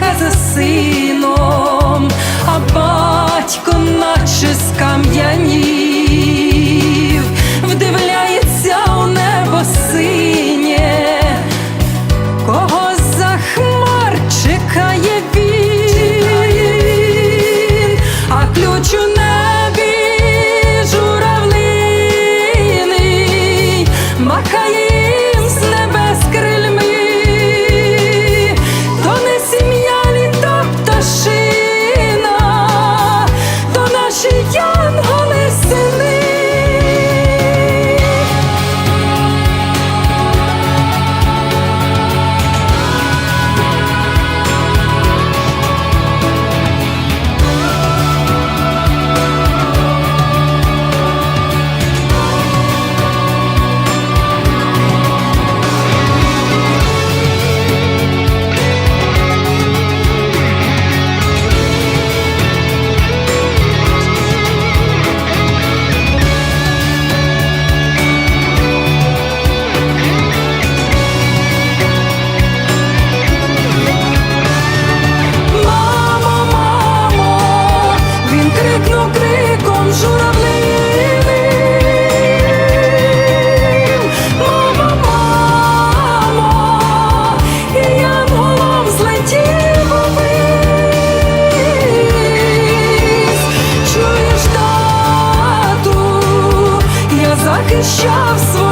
матінка за Чуєш, що в захищав